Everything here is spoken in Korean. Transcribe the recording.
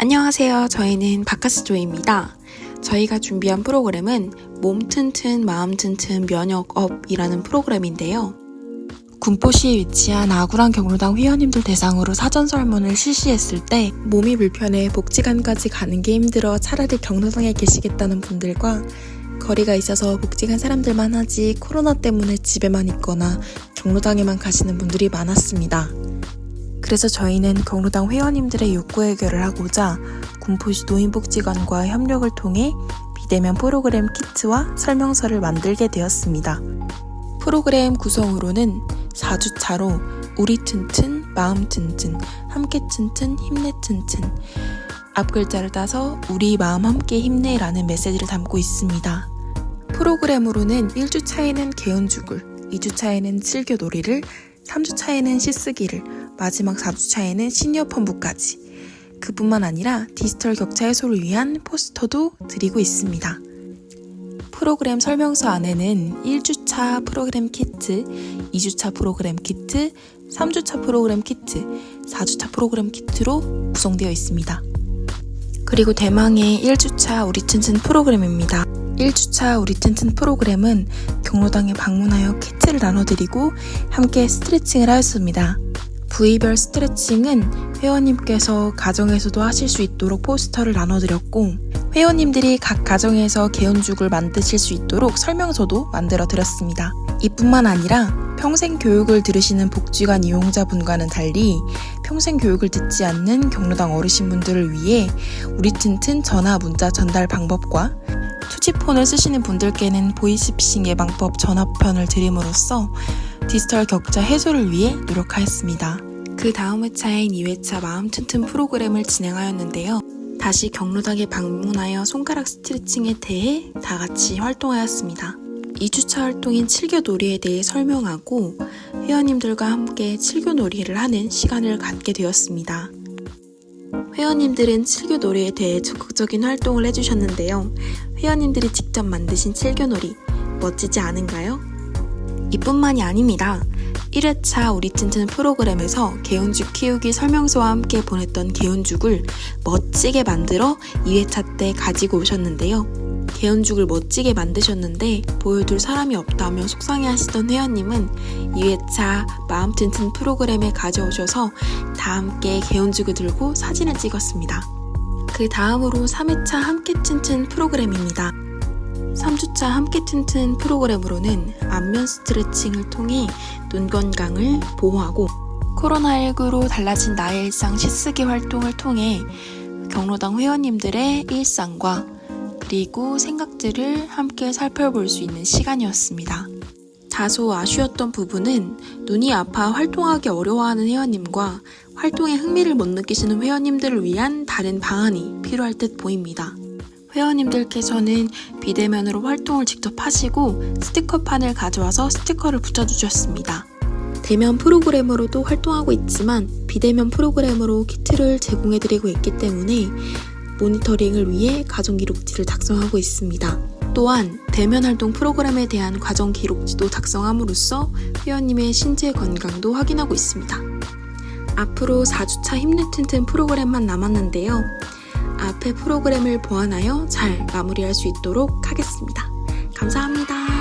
안녕하세요. 저희는 바카스조이입니다. 저희가 준비한 프로그램은 몸 튼튼, 마음 튼튼, 면역업이라는 프로그램인데요. 군포시에 위치한 아구랑 경로당 회원님들 대상으로 사전 설문을 실시했을 때 몸이 불편해 복지관까지 가는 게 힘들어 차라리 경로당에 계시겠다는 분들과 거리가 있어서 복지관 사람들만 하지 코로나 때문에 집에만 있거나 경로당에만 가시는 분들이 많았습니다. 그래서 저희는 경로당 회원님들의 욕구 해결을 하고자 군포시 노인복지관과 협력을 통해 비대면 프로그램 키트와 설명서를 만들게 되었습니다. 프로그램 구성으로는 4주차로 우리 튼튼, 마음 튼튼, 함께 튼튼, 힘내 튼튼 앞 글자를 따서 우리 마음 함께 힘내라는 메시지를 담고 있습니다. 프로그램으로는 1주차에는 개운죽을, 2주차에는 슬교놀이를, 3주 차에는 시쓰기를, 마지막 4주 차에는 시니어 펌부까지 그뿐만 아니라 디지털 격차 해소를 위한 포스터도 드리고 있습니다. 프로그램 설명서 안에는 1주차 프로그램 키트, 2주차 프로그램 키트, 3주차 프로그램 키트, 4주차 프로그램 키트로 구성되어 있습니다. 그리고 대망의 1주차 우리 튼튼 프로그램입니다. 1주차 우리 튼튼 프로그램은 경로당에 방문하여 키트를 나눠드리고 함께 스트레칭을 하였습니다. 부위별 스트레칭은 회원님께서 가정에서도 하실 수 있도록 포스터를 나눠드렸고 회원님들이 각 가정에서 개운죽을 만드실 수 있도록 설명서도 만들어 드렸습니다. 이뿐만 아니라 평생 교육을 들으시는 복지관 이용자분과는 달리 평생 교육을 듣지 않는 경로당 어르신분들을 위해 우리 튼튼 전화 문자 전달 방법과 투지폰을 쓰시는 분들께는 보이스피싱 예방법 전화편을 드림으로써 디지털 격차 해소를 위해 노력하였습니다. 그 다음 회차인 2회차 마음 튼튼 프로그램을 진행하였는데요. 다시 경로당에 방문하여 손가락 스트레칭에 대해 다 같이 활동하였습니다. 2주차 활동인 칠교놀이에 대해 설명하고 회원님들과 함께 칠교놀이를 하는 시간을 갖게 되었습니다. 회원님들은 칠교 놀이에 대해 적극적인 활동을 해주셨는데요. 회원님들이 직접 만드신 칠교 놀이 멋지지 않은가요? 이뿐만이 아닙니다. 1회차 우리 튼튼 프로그램에서 개운죽 키우기 설명서와 함께 보냈던 개운죽을 멋지게 만들어 2회차 때 가지고 오셨는데요. 개운죽을 멋지게 만드셨는데 보여줄 사람이 없다며 속상해 하시던 회원님은 2회차 마음 튼튼 프로그램에 가져오셔서 다 함께 개운죽을 들고 사진을 찍었습니다. 그 다음으로 3회차 함께 튼튼 프로그램입니다. 3주차 함께 튼튼 프로그램으로는 안면 스트레칭을 통해 눈 건강을 보호하고 코로나19로 달라진 나의 일상 시쓰기 활동을 통해 경로당 회원님들의 일상과 그리고 생각들을 함께 살펴볼 수 있는 시간이었습니다. 다소 아쉬웠던 부분은 눈이 아파 활동하기 어려워하는 회원님과 활동에 흥미를 못 느끼시는 회원님들을 위한 다른 방안이 필요할 듯 보입니다. 회원님들께서는 비대면으로 활동을 직접 하시고 스티커판을 가져와서 스티커를 붙여주셨습니다. 대면 프로그램으로도 활동하고 있지만 비대면 프로그램으로 키트를 제공해드리고 있기 때문에 모니터링을 위해 가정 기록지를 작성하고 있습니다. 또한 대면 활동 프로그램에 대한 과정 기록지도 작성함으로써 회원님의 신체 건강도 확인하고 있습니다. 앞으로 4주차 힘내 튼튼 프로그램만 남았는데요. 앞에 프로그램을 보완하여 잘 마무리할 수 있도록 하겠습니다. 감사합니다.